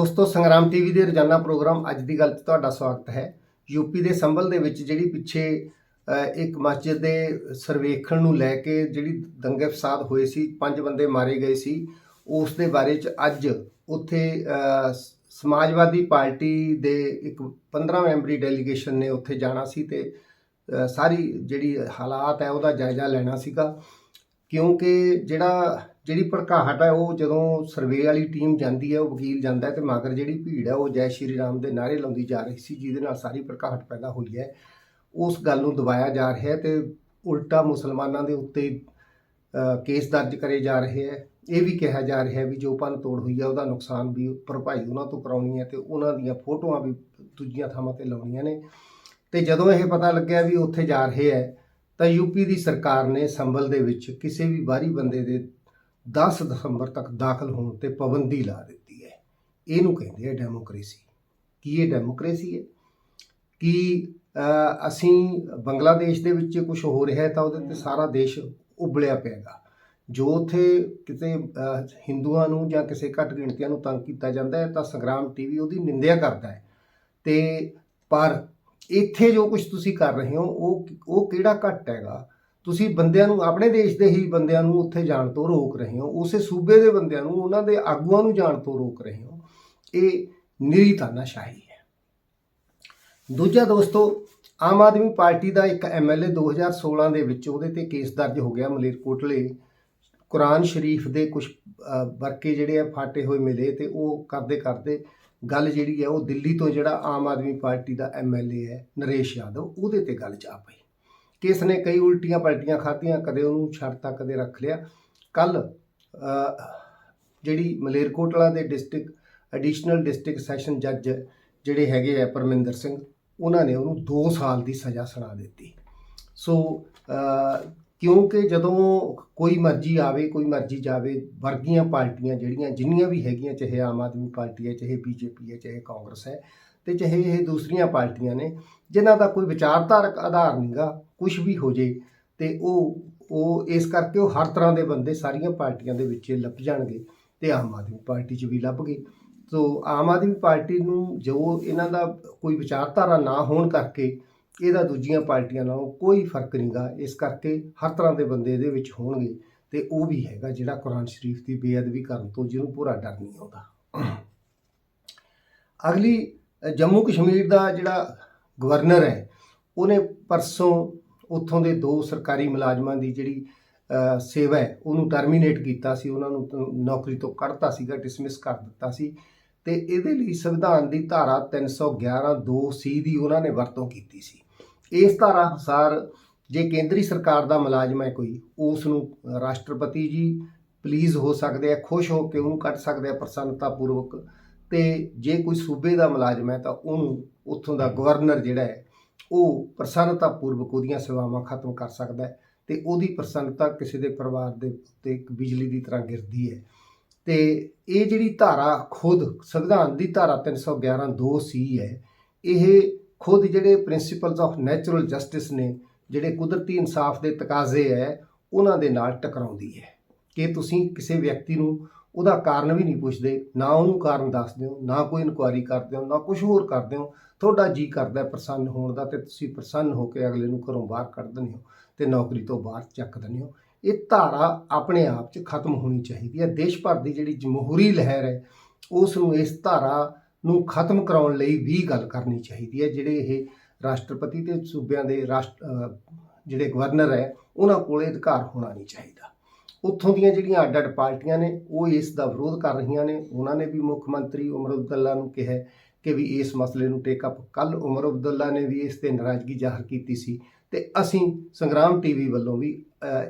ਦੋਸਤੋ, ਸੰਗਰਾਮ ਟੀਵੀ ਦੇ ਰੋਜ਼ਾਨਾ ਪ੍ਰੋਗਰਾਮ ਅੱਜ ਦੀ ਗੱਲ 'ਚ ਤੁਹਾਡਾ ਸਵਾਗਤ ਹੈ। ਯੂਪੀ ਦੇ ਸੰਭਲ ਦੇ ਵਿੱਚ ਜਿਹੜੀ ਪਿੱਛੇ ਇੱਕ ਮਸਜਿਦ ਦੇ ਸਰਵੇਖਣ ਨੂੰ ਲੈ ਕੇ ਜਿਹੜੀ ਦੰਗੇ ਫਸਾਦ ਹੋਏ ਸੀ, ਪੰਜ ਬੰਦੇ ਮਾਰੇ ਗਏ ਸੀ, ਉਸ ਦੇ ਬਾਰੇ 'ਚ ਅੱਜ ਉੱਥੇ ਸਮਾਜਵਾਦੀ ਪਾਰਟੀ ਦੇ ਇੱਕ 15 ਮੈਂਬਰੀ ਡੈਲੀਗੇਸ਼ਨ ਨੇ ਉੱਥੇ ਜਾਣਾ ਸੀ ਤੇ ਸਾਰੀ ਜਿਹੜੀ ਹਾਲਾਤ ਹੈ ਉਹਦਾ ਜਾਇਜ਼ਾ ਲੈਣਾ ਸੀਗਾ। ਕਿਉਂਕਿ ਜਿਹੜਾ ਜਿਹੜੀ ਭੜਕਾਹਟ ਹੈ, ਉਹ ਜਦੋਂ ਸਰਵੇ ਵਾਲੀ ਟੀਮ ਜਾਂਦੀ ਹੈ, ਉਹ ਵਕੀਲ ਜਾਂਦਾ ਹੈ ਤੇ ਮਗਰ ਜਿਹੜੀ ਭੀੜ ਹੈ, ਉਹ ਜੈ ਸ਼੍ਰੀ ਰਾਮ ਦੇ ਨਾਰੇ ਲਾਉਂਦੀ ਜਾ ਰਹੀ ਸੀ, ਜਿਹਦੇ ਨਾਲ ਸਾਰੀ ਭੜਕਾਹਟ ਪੈਦਾ ਹੋਈ ਹੈ। ਉਸ ਗੱਲ ਨੂੰ ਦਬਾਇਆ ਜਾ ਰਿਹਾ ਹੈ ਤੇ ਉਲਟਾ ਮੁਸਲਮਾਨਾਂ ਦੇ ਉੱਤੇ ਕੇਸ ਦਰਜ ਕਰੇ ਜਾ ਰਹੇ ਹੈ। ਇਹ ਵੀ ਕਿਹਾ ਜਾ ਰਿਹਾ ਹੈ ਵੀ ਜੋ ਭੰਨ ਤੋੜ ਹੋਈ ਹੈ, ਉਹਦਾ ਨੁਕਸਾਨ ਵੀ ਭਰਪਾਈ ਉਹਨਾਂ ਤੋਂ ਕਰਾਉਣੀ ਹੈ ਤੇ ਉਹਨਾਂ ਦੀਆਂ ਫੋਟੋਆਂ ਵੀ ਦੂਜੀਆਂ ਥਾਵਾਂ ਤੇ ਲਾਉਣੀਆਂ ਨੇ। ਤੇ ਜਦੋਂ ਇਹ ਪਤਾ ਲੱਗਿਆ ਵੀ ਉੱਥੇ ਜਾ ਰਹੇ ਹੈ, ਤਾਂ ਯੂਪੀ ਦੀ ਸਰਕਾਰ ਨੇ ਸੰਭਲ ਦੇ ਵਿੱਚ ਕਿਸੇ ਵੀ ਬਾਹਰੀ ਬੰਦੇ ਦੇ 10 ਦਸੰਬਰ ਤੱਕ ਦਾਖਲ ਹੋਣ ਤੇ ਪਾਬੰਦੀ ਲਾ ਦਿੱਤੀ ਹੈ। ਇਹਨੂੰ ਕਹਿੰਦੇ ਆ ਡੈਮੋਕ੍ਰੇਸੀ। ਕੀ ਇਹ ਡੈਮੋਕ੍ਰੇਸੀ ਹੈ? ਕਿ ਅਸੀਂ ਬੰਗਲਾਦੇਸ਼ ਦੇ ਵਿੱਚ ਕੁਝ ਹੋ ਰਿਹਾ ਹੈ ਤਾਂ ਉਹਦੇ ਤੇ ਸਾਰਾ ਦੇਸ਼ ਉਬਲਿਆ ਪਿਆਗਾ। ਜੋ ਉੱਥੇ ਕਿਤੇ ਹਿੰਦੂਆਂ ਨੂੰ ਜਾਂ ਕਿਸੇ ਘੱਟ ਗਿਣਤੀਆਂ ਨੂੰ ਤੰਗ ਕੀਤਾ ਜਾਂਦਾ ਹੈ, ਤਾਂ ਸੰਗਰਾਮ ਟੀਵੀ ਉਹਦੀ ਨਿੰਦਿਆ ਕਰਦਾ ਹੈ। ਤੇ ਪਰ ਇੱਥੇ ਜੋ ਕੁਝ ਤੁਸੀਂ ਕਰ ਰਹੇ ਹੋ, ਉਹ ਉਹ ਕਿਹੜਾ ਘੱਟ ਹੈਗਾ? ਤੁਸੀਂ ਬੰਦਿਆਂ ਨੂੰ, ਆਪਣੇ ਦੇਸ਼ ਦੇ ਹੀ ਬੰਦਿਆਂ ਨੂੰ ਉੱਥੇ ਜਾਣ ਤੋਂ ਰੋਕ ਰਹੇ ਹੋ। ਉਸੇ ਸੂਬੇ ਦੇ ਬੰਦਿਆਂ ਨੂੰ, ਉਹਨਾਂ ਦੇ ਆਗੂਆਂ ਨੂੰ ਜਾਣ ਤੋਂ ਰੋਕ ਰਹੇ ਹੋ। ਇਹ ਨਿਰੀ ਤਾਨਾਸ਼ਾਹੀ ਹੈ। ਦੂਜਾ ਦੋਸਤੋ, ਆਮ ਆਦਮੀ ਪਾਰਟੀ ਦਾ ਇੱਕ ਐਮਐਲਏ 2016 ਦੇ ਵਿੱਚ ਉਹਦੇ ਤੇ ਕੇਸ ਦਰਜ ਹੋ ਗਿਆ ਮਲੇਰਕੋਟਲੇ ਕੁਰਾਨ ਸ਼ਰੀਫ ਦੇ ਕੁਝ ਵਰਕੇ ਜਿਹੜੇ ਆ, ਫਾਟੇ ਹੋਏ ਮਿਲੇ ਤੇ ਉਹ ਕਰਦੇ ਕਰਦੇ ਗੱਲ ਜਿਹੜੀ ਹੈ, ਉਹ ਦਿੱਲੀ ਤੋਂ ਜਿਹੜਾ ਆਮ ਆਦਮੀ ਪਾਰਟੀ ਦਾ ਐਮਐਲਏ ਹੈ, ਨਰੇਸ਼ ਯਾਦਵ, ਉਹਦੇ ਤੇ ਗੱਲ ਜਾ ਪਈ। ਕਿਸ ਨੇ ਕਈ ਉਲਟੀਆਂ ਪਲਟੀਆਂ ਖਾਧੀਆਂ, ਕਦੇ ਉਹਨੂੰ ਛੱਡਤਾ ਕਦੇ ਰੱਖ ਲਿਆ। ਕੱਲ ਜਿਹੜੀ ਮਲੇਰਕੋਟਲਾ ਦੇ ਡਿਸਟ੍ਰਿਕਟ ਐਡੀਸ਼ਨਲ ਡਿਸਟ੍ਰਿਕਟ ਸੈਸ਼ਨ ਜੱਜ ਜਿਹੜੇ ਹੈਗੇ ਆ ਪਰਮਿੰਦਰ ਸਿੰਘ, ਉਹਨਾਂ ਨੇ ਉਹਨੂੰ 2 ਸਾਲ ਦੀ ਸਜ਼ਾ ਸੁਣਾ ਦਿੱਤੀ। ਸੋ ਕਿਉਂਕਿ ਜਦੋਂ ਕੋਈ ਮਰਜ਼ੀ ਆਵੇ, ਕੋਈ ਮਰਜ਼ੀ ਜਾਵੇ, ਵਰਗੀਆਂ ਪਾਰਟੀਆਂ ਜਿਹੜੀਆਂ, ਜਿੰਨੀਆਂ ਵੀ ਹੈਗੀਆਂ, ਚਾਹੇ ਆਮ ਆਦਮੀ ਪਾਰਟੀ ਹੈ, ਚਾਹੇ ਬੀਜੇਪੀ ਹੈ, ਚਾਹੇ ਕਾਂਗਰਸ ਹੈ ਤੇ ਚਾਹੇ ਇਹ ਦੂਸਰੀਆਂ ਪਾਰਟੀਆਂ ਨੇ, ਜਿਨ੍ਹਾਂ ਦਾ ਕੋਈ ਵਿਚਾਰਧਾਰਕ ਆਧਾਰ ਨਹੀਂਗਾ ਕੁਝ ਵੀ ਹੋ ਜੇ, ਤੇ ਉਹ ਉਹ ਇਸ ਕਰਕੇ ਉਹ ਹਰ ਤਰ੍ਹਾਂ ਦੇ ਬੰਦੇ ਸਾਰੀਆਂ ਪਾਰਟੀਆਂ ਦੇ ਵਿੱਚ ਲੱਭ ਜਾਣਗੇ ਤੇ ਆਮ ਆਦਮੀ ਪਾਰਟੀ 'ਚ ਵੀ ਲੱਭ ਗਏ। ਸੋ ਆਮ ਆਦਮੀ ਪਾਰਟੀ ਨੂੰ ਜੋ ਇਹਨਾਂ ਦਾ ਕੋਈ ਵਿਚਾਰਧਾਰਾ ਨਾ ਹੋਣ ਕਰਕੇ ਇਹਦਾ ਦੂਜੀਆਂ ਪਾਰਟੀਆਂ ਨਾਲੋਂ ਕੋਈ ਫ਼ਰਕ ਨਹੀਂਗਾ, ਇਸ ਕਰਕੇ ਹਰ ਤਰ੍ਹਾਂ ਦੇ ਬੰਦੇ ਇਹਦੇ ਵਿੱਚ ਹੋਣਗੇ ਤੇ ਉਹ ਵੀ ਹੈਗਾ ਜਿਹੜਾ ਕੁਰਾਨ ਸ਼ਰੀਫ ਦੀ ਬੇਅਦਬੀ ਕਰਨ ਤੋਂ ਜਿਹਨੂੰ ਪੂਰਾ ਡਰ ਨਹੀਂ ਆਉਂਦਾ। ਅਗਲੀ ਜੰਮੂ ਕਸ਼ਮੀਰ ਦਾ ਜਿਹੜਾ ਗਵਰਨਰ ਹੈ, ਉਹਨੇ ਪਰਸੋਂ ਉੱਥੋਂ ਦੇ ਦੋ ਸਰਕਾਰੀ ਮੁਲਾਜ਼ਮਾਂ ਦੀ ਜਿਹੜੀ ਸੇਵਾ ਹੈ, ਉਹਨੂੰ ਟਰਮੀਨੇਟ ਕੀਤਾ ਸੀ, ਉਹਨਾਂ ਨੂੰ ਨੌਕਰੀ ਤੋਂ ਕੱਢਤਾ ਸੀਗਾ ਡਿਸਮਿਸ ਕਰ ਦਿੱਤਾ ਸੀ ਤੇ ਇਹਦੇ ਲਈ ਸੰਵਿਧਾਨ ਦੀ ਧਾਰਾ 311 2 ਸੀ ਦੀ ਉਹਨਾਂ ਨੇ ਵਰਤੋਂ ਕੀਤੀ ਸੀ। ਇਸ ਧਾਰਾ ਅਨੁਸਾਰ ਜੇ ਕੇਂਦਰੀ ਸਰਕਾਰ ਦਾ ਮੁਲਾਜ਼ਮ ਹੈ ਕੋਈ ਉਸ ਨੂੰ ਰਾਸ਼ਟਰਪਤੀ ਜੀ ਪਲੀਜ਼ ਹੋ ਸਕਦੇ ਆ, ਖੁਸ਼ ਹੋ ਕੇ ਉਹਨੂੰ ਕੱਢ ਸਕਦੇ ਆ ਪ੍ਰਸੰਨਤਾ ਪੂਰਵਕ ਤੇ ਜੇ ਕੋਈ ਸੂਬੇ ਦਾ ਮੁਲਾਜ਼ਮ ਹੈ ਤਾਂ ਉਹਨੂੰ ਉੱਥੋਂ ਦਾ ਗਵਰਨਰ ਜਿਹੜਾ ਹੈ, ਉਹ ਪ੍ਰਸੰਨਤਾ ਪੂਰਵਕ ਉਹਦੀਆਂ ਸੇਵਾਵਾਂ ਖਤਮ ਕਰ ਸਕਦਾ ਹੈ ਤੇ ਉਹਦੀ ਪ੍ਰਸੰਨਤਾ ਕਿਸੇ ਦੇ ਪਰਿਵਾਰ ਦੇ ਉੱਤੇ ਇੱਕ ਬਿਜਲੀ ਦੀ ਤਰ੍ਹਾਂ ਗਿਰਦੀ ਹੈ। ਤੇ ਇਹ ਜਿਹੜੀ ਧਾਰਾ ਖੁਦ ਸੰਵਿਧਾਨ ਦੀ ਧਾਰਾ 311 2 ਸੀ ਹੈ, ਇਹ ਖੁਦ ਜਿਹੜੇ ਪ੍ਰਿੰਸੀਪਲਸ ਆਫ ਨੈਚੁਰਲ ਜਸਟਿਸ ਨੇ, ਜਿਹੜੇ ਕੁਦਰਤੀ ਇਨਸਾਫ ਦੇ ਤਕਾਜ਼ੇ ਹੈ, ਉਹਨਾਂ ਦੇ ਨਾਲ ਟਕਰਾਉਂਦੀ ਹੈ। ਕਿ ਤੁਸੀਂ ਕਿਸੇ ਵਿਅਕਤੀ ਨੂੰ ਉਹਦਾ ਕਾਰਨ ਵੀ ਨਹੀਂ ਪੁੱਛਦੇ, ਨਾ ਉਹਨੂੰ ਕਾਰਨ ਦੱਸਦੇ ਹੋ, ਨਾ ਕੋਈ ਇਨਕੁਆਇਰੀ ਕਰਦੇ ਹੋ, ਨਾ ਕੁਝ ਹੋਰ ਕਰਦੇ ਹੋ। ਤੁਹਾਡਾ ਜੀ ਕਰਦਾ ਪ੍ਰਸੰਨ ਹੋਣ ਦਾ ਤੇ ਤੁਸੀਂ ਪ੍ਰਸੰਨ ਹੋ ਕੇ ਅਗਲੇ ਨੂੰ ਘਰੋਂ ਬਾਹਰ ਕੱਢ ਦਿੰਦੇ ਹੋ ਤੇ ਨੌਕਰੀ ਤੋਂ ਬਾਹਰ ਚੱਕ ਦਿੰਦੇ ਹੋ। ਇਹ ਧਾਰਾ ਆਪਣੇ ਆਪ 'ਚ ਖਤਮ ਹੋਣੀ ਚਾਹੀਦੀ ਹੈ। ਦੇਸ਼ ਭਰ ਦੀ ਜਿਹੜੀ ਜਮਹੂਰੀ ਲਹਿਰ ਹੈ, ਉਸ ਨੂੰ ਇਸ ਧਾਰਾ ਨੂੰ ਖਤਮ ਕਰਾਉਣ ਲਈ ਵੀ ਗੱਲ ਕਰਨੀ ਚਾਹੀਦੀ ਹੈ। ਜਿਹੜੇ ਇਹ ਰਾਸ਼ਟਰਪਤੀ ਤੇ ਸੂਬਿਆਂ ਦੇ ਰਾਸ਼ਟ ਜਿਹੜੇ ਗਵਰਨਰ ਹੈ, ਉਹਨਾਂ ਕੋਲ ਅਧਿਕਾਰ ਹੋਣਾ ਨਹੀਂ ਚਾਹੀਦਾ। ਉੱਥੋਂ ਦੀਆਂ ਜਿਹੜੀਆਂ ਅੱਡ-ਅੱਡ ਪਾਰਟੀਆਂ ਨੇ, ਉਹ ਇਸ ਦਾ ਵਿਰੋਧ ਕਰ ਰਹੀਆਂ ਨੇ। ਉਹਨਾਂ ਨੇ ਵੀ ਮੁੱਖ ਮੰਤਰੀ ਉਮਰ ਅਬਦੁੱਲਾ ਨੂੰ ਕਿਹਾ ਕਿ ਵੀ ਇਸ ਮਸਲੇ ਨੂੰ ਟੇਕ ਅਪ ਕੱਲ ਉਮਰ ਅਬਦੁੱਲਾ ਨੇ ਵੀ ਇਸ ਤੇ ਨਾਰਾਜ਼ਗੀ ਜ਼ਾਹਰ ਕੀਤੀ ਸੀ। ਤੇ ਅਸੀਂ ਸੰਗਰਾਮ ਟੀਵੀ ਵੱਲੋਂ ਵੀ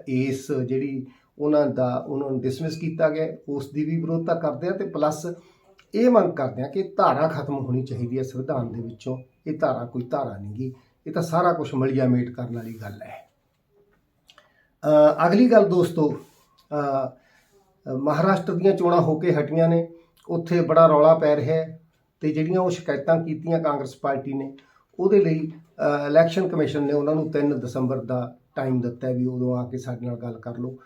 ਇਸ ਜਿਹੜੀ ਉਹਨਾਂ ਦਾ, ਉਹਨਾਂ ਨੂੰ ਡਿਸਮਿਸ ਕੀਤਾ ਗਿਆ। ਉਸ ਦੀ ਵੀ ਵਿਰੋਧਤਾ ਕਰਦੇ ਆ ਤੇ ਪਲੱਸ ਇਹ ਮੰਗ ਕਰਦੇ ਆ ਕਿ ਧਾਰਾ ਖਤਮ ਹੋਣੀ ਚਾਹੀਦੀ ਹੈ ਸੰਵਿਧਾਨ ਦੇ ਵਿੱਚੋਂ। ਇਹ ਧਾਰਾ ਕੋਈ ਧਾਰਾ ਨਹੀਂਗੀ ਇਹ ਤਾਂ ਸਾਰਾ ਕੁਝ ਮਲੀਆ ਮੇਟ ਕਰਨ ਵਾਲੀ ਗੱਲ ਹੈ। ਅਗਲੀ ਗੱਲ ਦੋਸਤੋ ਮਹਾਰਾਸ਼ਟਰ ਦੀਆਂ ਚੋਣਾਂ ਹੋ ਕੇ ਹਟੀਆਂ ਨੇ। ਉੱਥੇ ਬੜਾ ਰੌਲਾ ਪੈ ਰਿਹਾ ਹੈ ਤੇ ਜਿਹੜੀਆਂ ਉਹ ਸ਼ਿਕਾਇਤਾਂ ਕੀਤੀਆਂ ਕਾਂਗਰਸ ਪਾਰਟੀ ਨੇ, ਉਹਦੇ ਲਈ ਇਲੈਕਸ਼ਨ ਕਮਿਸ਼ਨ ਨੇ ਉਹਨਾਂ ਨੂੰ 3 ਦਸੰਬਰ ਦਾ ਟਾਈਮ ਦਿੱਤਾ ਵੀ ਉਦੋਂ ਆ ਕੇ ਸਾਡੇ ਨਾਲ ਗੱਲ ਕਰ ਲਓ।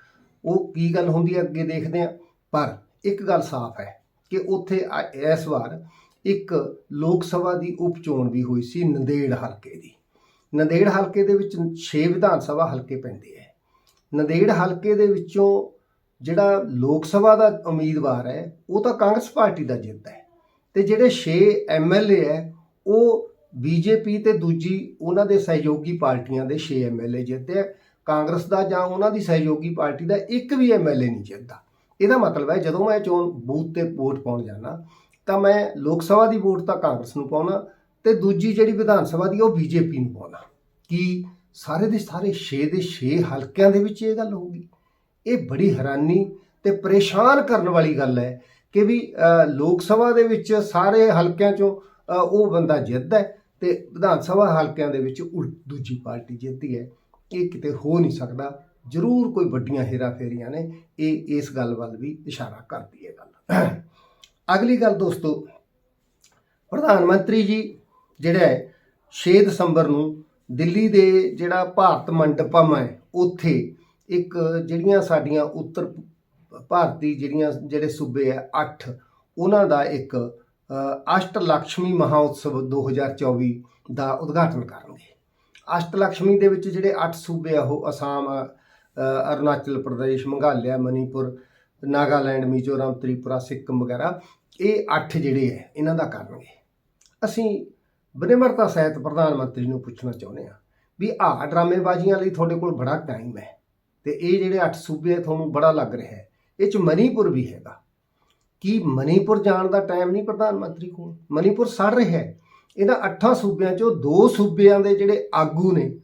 ਉਹ ਕੀ ਗੱਲ ਹੁੰਦੀ ਹੈ ਅੱਗੇ ਦੇਖਦੇ ਹਾਂ, ਪਰ ਇੱਕ ਗੱਲ ਸਾਫ਼ ਹੈ ਕਿ ਉੱਥੇ ਅ- ਇਸ ਵਾਰ ਇੱਕ ਲੋਕ ਸਭਾ ਦੀ ਉਪ ਚੋਣ ਵੀ ਹੋਈ ਸੀ ਨੰਦੇੜ ਹਲਕੇ ਦੀ। ਨੰਦੇੜ ਹਲਕੇ ਦੇ ਵਿੱਚ 6 ਵਿਧਾਨ ਸਭਾ ਹਲਕੇ ਪੈਂਦੇ ਹੈ। ਨੰਦੇੜ ਹਲਕੇ ਦੇ ਵਿੱਚੋਂ ਜਿਹੜਾ ਲੋਕ ਸਭਾ ਦਾ ਉਮੀਦਵਾਰ ਹੈ, ਉਹ ਤਾਂ ਕਾਂਗਰਸ ਪਾਰਟੀ ਦਾ ਜਿੱਤ ਹੈ। ਤੇ ਜਿਹੜੇ 6 ਐਮਐਲਏ ਹੈ, ਉਹ ਬੀਜੇਪੀ ਤੇ ਦੂਜੀ ਉਹਨਾਂ ਦੇ ਸਹਿਯੋਗੀ ਪਾਰਟੀਆਂ ਦੇ 6 ਐਮਐਲਏ ਜਿੱਤੇ ਹੈ ਕਾਂਗਰਸ ਦਾ ਜਾਂ ਉਹਨਾਂ ਦੀ ਸਹਿਯੋਗੀ ਪਾਰਟੀ ਦਾ ਇੱਕ ਵੀ ਐਮਐਲਏ ਨਹੀਂ ਜਿੱਤਦਾ। ਇਹਦਾ ਮਤਲਬ ਹੈ, ਜਦੋਂ ਮੈਂ ਚੋਣ ਬੂਥ ਤੇ ਵੋਟ ਪਾਉਣ ਜਾਣਾ ਤਾਂ ਮੈਂ ਲੋਕ ਸਭਾ ਦੀ ਵੋਟ ਤਾਂ ਕਾਂਗਰਸ ਨੂੰ ਪਾਉਣਾ ਤੇ ਦੂਜੀ ਜਿਹੜੀ ਵਿਧਾਨ ਸਭਾ ਦੀ, ਉਹ ਬੀਜੇਪੀ ਨੂੰ ਪਾਉਣਾ। ਕੀ ਸਾਰੇ ਦੇ ਸਾਰੇ 6 ਦੇ 6 ਹਲਕਿਆਂ ਦੇ ਵਿੱਚ ਇਹ ਗੱਲ ਹੋਊਗੀ? ਇਹ ਬੜੀ ਹੈਰਾਨੀ ਤੇ ਪਰੇਸ਼ਾਨ ਕਰਨ ਵਾਲੀ ਗੱਲ ਹੈ ਕਿ ਵੀ ਲੋਕ ਸਭਾ ਦੇ ਵਿੱਚ ਸਾਰੇ ਹਲਕਿਆਂ ਚੋਂ ਉਹ ਬੰਦਾ ਜਿੱਤਦਾ ਹੈ ਤੇ ਵਿਧਾਨ ਸਭਾ ਹਲਕਿਆਂ ਦੇ ਵਿੱਚ ਉਲ- ਦੂਜੀ ਪਾਰਟੀ ਜਿੱਤਦੀ ਹੈ। ਇਹ ਕਿਤੇ ਹੋ ਨਹੀਂ ਸਕਦਾ। ਜ਼ਰੂਰ ਕੋਈ ਵੱਡੀਆਂ ਹੇਰਾਫੇਰੀਆਂ ਨੇ। ਇਹ ਇਸ ਗੱਲ ਵੱਲ ਵੀ ਇਸ਼ਾਰਾ ਕਰਦੀ ਹੈ ਗੱਲ। ਅਗਲੀ ਗੱਲ ਦੋਸਤੋ, ਪ੍ਰਧਾਨ ਮੰਤਰੀ ਜੀ ਜਿਹੜਾ ਹੈ 6 ਦਸੰਬਰ ਨੂੰ ਦਿੱਲੀ ਦੇ ਜਿਹੜਾ ਭਾਰਤ ਮੰਡਪਮ ਹੈ, ਉੱਥੇ ਇੱਕ ਜਿਹੜੀਆਂ ਸਾਡੀਆਂ ਉੱਤਰ ਭਾਰਤੀ ਜਿਹੜੀਆਂ ਜਿਹੜੇ ਸੂਬੇ ਆ, ਅੱਠ, ਉਹਨਾਂ ਦਾ ਇੱਕ ਅਸ਼ਟ ਲక్ష్ਮੀ ਮਹਾਉਤਸਵ 2024 ਦਾ ਉਦਘਾਟਨ ਕਰਨਗੇ। ਅਸ਼ਟ ਲక్ష్ਮੀ ਦੇ ਵਿੱਚ ਜਿਹੜੇ ਅੱਠ ਸੂਬੇ ਆ, ਉਹ ਅਸਾਮ ਅਰੁਣਾਚਲ ਪ੍ਰਦੇਸ਼, ਮੰਗਾਲਿਆ, ਮਨੀਪੁਰ, ਨਾਗਾਲੈਂਡ, ਮਿਜ਼ੋਰਮ, ਤ੍ਰਿਪੁਰਾ, ਸਿੱਕਮ ਵਗੈਰਾ, ਇਹ ਅੱਠ ਜਿਹੜੇ ਆ, ਇਹਨਾਂ ਦਾ ਕਰਨਗੇ। ਅਸੀਂ ਬਨੇਮਰਤਾ ਸਹਿਤ ਪ੍ਰਧਾਨ ਮੰਤਰੀ ਨੂੰ ਪੁੱਛਣਾ ਚਾਹੁੰਦੇ ਆ ਵੀ ਆ ਡਰਾਮੇਬਾਜ਼ੀਆਂ ਲਈ ਤੁਹਾਡੇ ਕੋਲ ਬੜਾ ਟਾਈਮ ਹੈ। ਤੇ ਇਹ ਜਿਹੜੇ 8 ਸੂਬੇ ਤੁਹਾਨੂੰ ਬੜਾ ਲੱਗ ਰਿਹਾ ਹੈ। ਇਹ ਚ ਮਨੀਪੁਰ ਵੀ ਹੈਗਾ। ਕੀ ਮਨੀਪੁਰ ਜਾਣ ਦਾ ਟਾਈਮ ਨਹੀਂ ਪ੍ਰਧਾਨ ਮੰਤਰੀ ਕੋਲ? ਮਨੀਪੁਰ ਸੜ ਰਿਹਾ ਹੈ। ਇਹਨਾਂ ਅੱਠਾਂ ਸੂਬਿਆਂ ਚੋਂ ਦੋ ਸੂਬਿਆਂ ਦੇ ਜਿਹੜੇ ਆਗੂ ਨੇ,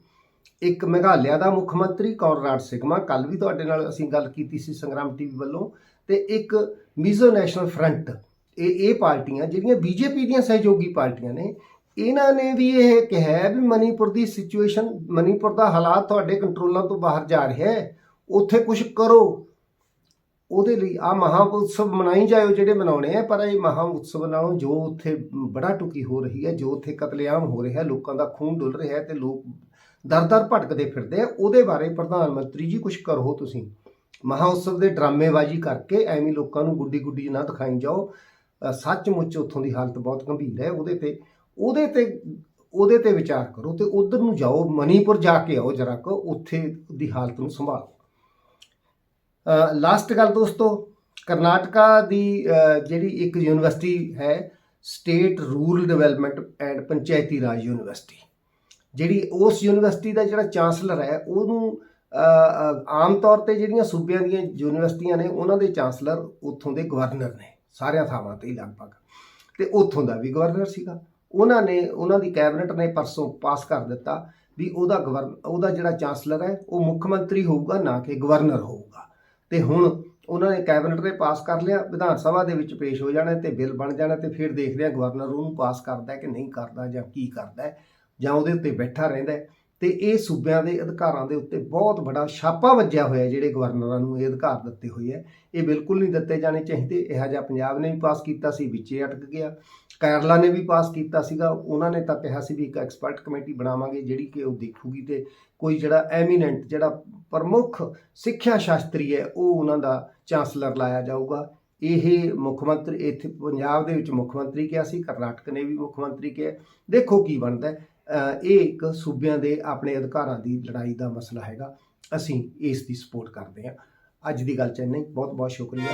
ਇੱਕ ਮੇਘਾਲਿਆ ਦਾ ਮੁੱਖ ਮੰਤਰੀ, ਕੌਨਰਾਡ ਸਿਗਮਾ। ਕੱਲ ਵੀ ਤੁਹਾਡੇ ਨਾਲ ਅਸੀਂ ਗੱਲ ਕੀਤੀ ਸੀ ਸੰਗਰਾਮ ਟੀਵੀ ਵੱਲੋਂ। ਤੇ ਇੱਕ ਮਿਜ਼ੋ ਨੈਸ਼ਨਲ ਫਰੰਟ। ਇਹ ਇਹ ਪਾਰਟੀਆਂ, ਜਿਹੜੀਆਂ ਬੀਜੇਪੀ ਦੀਆਂ ਸਹਿਯੋਗੀ ਪਾਰਟੀਆਂ ਨੇ ਇਹਨਾਂ ਨੇ ਵੀ ਇਹ ਕਿਹਾ ਵੀ ਮਨੀਪੁਰ ਦੀ ਸਿਚੁਏਸ਼ਨ ਮਨੀਪੁਰ ਦਾ ਹਾਲਾਤ ਤੁਹਾਡੇ ਕੰਟਰੋਲਾਂ ਤੋਂ ਬਾਹਰ ਜਾ ਰਿਹਾ ਹੈ। ਉੱਥੇ ਕੁਝ ਕਰੋ। ਉਹਦੇ ਲਈ ਆ ਮਹਾ ਉਤਸਵ ਮਨਾਈ ਜਾਇਓ ਜਿਹੜੇ ਮਨਾਉਣੇ ਆ ਪਰ ਇਹ ਮਹਾ ਉਤਸਵ ਨਾਲੋਂ ਜੋ ਉੱਥੇ ਬੜਾ ਟੁਕੀ ਹੋ ਰਹੀ ਹੈ ਜੋ ਉੱਥੇ ਕਤਲੇਆਮ ਹੋ ਰਿਹਾ ਲੋਕਾਂ ਦਾ ਖੂਨ ਡੁੱਲ ਰਿਹਾ ਹੈ ਤੇ ਲੋਕ ਦਰ-ਦਰ ਭਟਕਦੇ ਫਿਰਦੇ ਆ ਉਹਦੇ ਬਾਰੇ ਪ੍ਰਧਾਨ ਮੰਤਰੀ ਜੀ ਕੁਝ ਕਰੋ ਤੁਸੀਂ। ਮਹਾ ਉਤਸਵ ਦੇ ਡਰਾਮੇਬਾਜ਼ੀ ਕਰਕੇ ਐਵੇਂ ਲੋਕਾਂ ਨੂੰ ਗੁੱਡੀ ਗੁੱਡੀ ਨਾ ਦਿਖਾਈ ਜਾਓ। ਅ, ਸੱਚਮੁੱਚ ਉੱਥੋਂ ਦੀ ਹਾਲਤ ਬਹੁਤ ਗੰਭੀਰ ਹੈ। ਉਹਦੇ ਤੇ ਉਹਦੇ ਤੇ ਉਹਦੇ ਤੇ ਵਿਚਾਰ ਕਰੋ ਤੇ ਉਧਰ ਨੂੰ ਜਾਓ, ਮਨੀਪੁਰ ਜਾ ਕੇ ਆਓ ਜਰਾ ਕੁ, ਉੱਥੇ ਦੀ ਹਾਲਤ ਨੂੰ ਸੰਭਾਲੋ। ਲਾਸਟ ਗੱਲ ਦੋਸਤੋ, ਕਰਨਾਟਕਾ ਦੀ ਜਿਹੜੀ ਇੱਕ ਯੂਨੀਵਰਸਿਟੀ ਹੈ ਸਟੇਟ ਰੂਰਲ ਡਿਵੈਲਪਮੈਂਟ ਐਂਡ ਪੰਚਾਇਤੀ ਰਾਜ ਯੂਨੀਵਰਸਿਟੀ। ਜਿਹੜੀ ਉਸ ਯੂਨੀਵਰਸਿਟੀ ਦਾ ਜਿਹੜਾ ਚਾਂਸਲਰ ਹੈ, ਉਹਨੂੰ ਆਮ ਤੌਰ ਤੇ ਜਿਹੜੀਆਂ ਸੂਬਿਆਂ ਦੀਆਂ ਯੂਨੀਵਰਸਿਟੀਆਂ ਨੇ, ਉਹਨਾਂ ਦੇ ਚਾਂਸਲਰ ਉੱਥੋਂ ਦੇ ਗਵਰਨਰ ਨੇ, ਸਾਰਿਆਂ ਥਾਵਾਂ ਤੇ ਲਗਭਗ। ਤੇ ਉੱਥੋਂ ਦਾ ਵੀ ਗਵਰਨਰ ਸੀਗਾ। ਉਹਨਾਂ ਨੇ, ਉਹਨਾਂ ਦੀ ਕੈਬਨਿਟ ਨੇ ਪਰਸੋਂ ਪਾਸ ਕਰ ਦਿੱਤਾ ਵੀ ਉਹਦਾ ਗਵਰਨ ਉਹਦਾ ਜਿਹੜਾ ਚਾਂਸਲਰ ਹੈ, ਉਹ ਮੁੱਖ ਮੰਤਰੀ ਹੋਊਗਾ, ਨਾ ਕਿ ਗਵਰਨਰ ਹੋਊਗਾ। ਤੇ ਹੁਣ ਉਹਨਾਂ ਨੇ ਕੈਬਨਿਟ ਨੇ ਪਾਸ ਕਰ ਲਿਆ, ਵਿਧਾਨ ਸਭਾ ਦੇ ਵਿੱਚ ਪੇਸ਼ ਹੋ ਜਾਣਾ ਤੇ ਬਿੱਲ ਬਣ ਜਾਣਾ ਤੇ ਫਿਰ ਦੇਖਦੇ ਆ ਗਵਰਨਰ ਉਹਨੂੰ ਪਾਸ ਕਰਦਾ ਕਿ ਨਹੀਂ ਕਰਦਾ ਜਾਂ ਕੀ ਕਰਦਾ ਜਾਂ ਉਹਦੇ ਉੱਤੇ ਬੈਠਾ ਰਹਿੰਦਾ ਹੈ। ਤੇ ਇਹ ਸੂਬਿਆਂ ਦੇ ਅਧਿਕਾਰਾਂ ਦੇ ਉੱਤੇ ਬਹੁਤ ਬੜਾ ਛਾਪਾ ਵੱਜਿਆ ਹੋਇਆ ਜਿਹੜੇ ਗਵਰਨਰਾਂ ਨੂੰ ਇਹ ਅਧਿਕਾਰ ਦਿੱਤੇ ਹੋਏ ਹੈ। ਇਹ ਬਿਲਕੁਲ ਨਹੀਂ ਦਿੱਤੇ ਜਾਣੇ ਚਾਹੀਦੇ, ਇਹੋ ਜਿਹਾ ਪੰਜਾਬ ਨੇ ਵੀ ਪਾਸ ਕੀਤਾ ਸੀ, ਵਿੱਚੇ ਅਟਕ ਗਿਆ। ਕੇਰਲਾ ਨੇ ਵੀ ਪਾਸ ਕੀਤਾ ਸੀਗਾ। ਉਹਨਾਂ ਨੇ ਤਾਂ ਕਿਹਾ ਸੀ ਵੀ ਇੱਕ ਐਕਸਪਰਟ ਕਮੇਟੀ ਬਣਾਵਾਂਗੇ, ਜਿਹੜੀ ਕਿ ਉਹ ਦੇਖੂਗੀ ਤੇ ਕੋਈ ਜਿਹੜਾ ਐਮੀਨੈਂਟ ਜਿਹੜਾ ਪ੍ਰਮੁੱਖ ਸਿੱਖਿਆ ਸ਼ਾਸਤਰੀ ਹੈ, ਉਹ ਉਹਨਾਂ ਦਾ ਚਾਂਸਲਰ ਲਾਇਆ ਜਾਊਗਾ। ਇਹ ਮੁੱਖ ਮੰਤਰੀ, ਇੱਥੇ ਪੰਜਾਬ ਦੇ ਵਿੱਚ ਮੁੱਖ ਮੰਤਰੀ ਕਿਹਾ ਸੀ, ਕਰਨਾਟਕ ਨੇ ਵੀ ਮੁੱਖ ਮੰਤਰੀ ਕਿਹਾ। ਦੇਖੋ ਕੀ ਬਣਦਾ ਇਹ ਇੱਕ ਸੂਬਿਆਂ ਦੇ ਆਪਣੇ ਅਧਿਕਾਰਾਂ ਦੀ ਲੜਾਈ ਦਾ ਮਸਲਾ ਹੈਗਾ। ਅਸੀਂ ਇਸ ਦੀ ਸਪੋਰਟ ਕਰਦੇ ਹਾਂ। ਅੱਜ ਦੀ ਗੱਲ ਚ ਇੰਨਾ ਬਹੁਤ ਬਹੁਤ ਸ਼ੁਕਰੀਆ।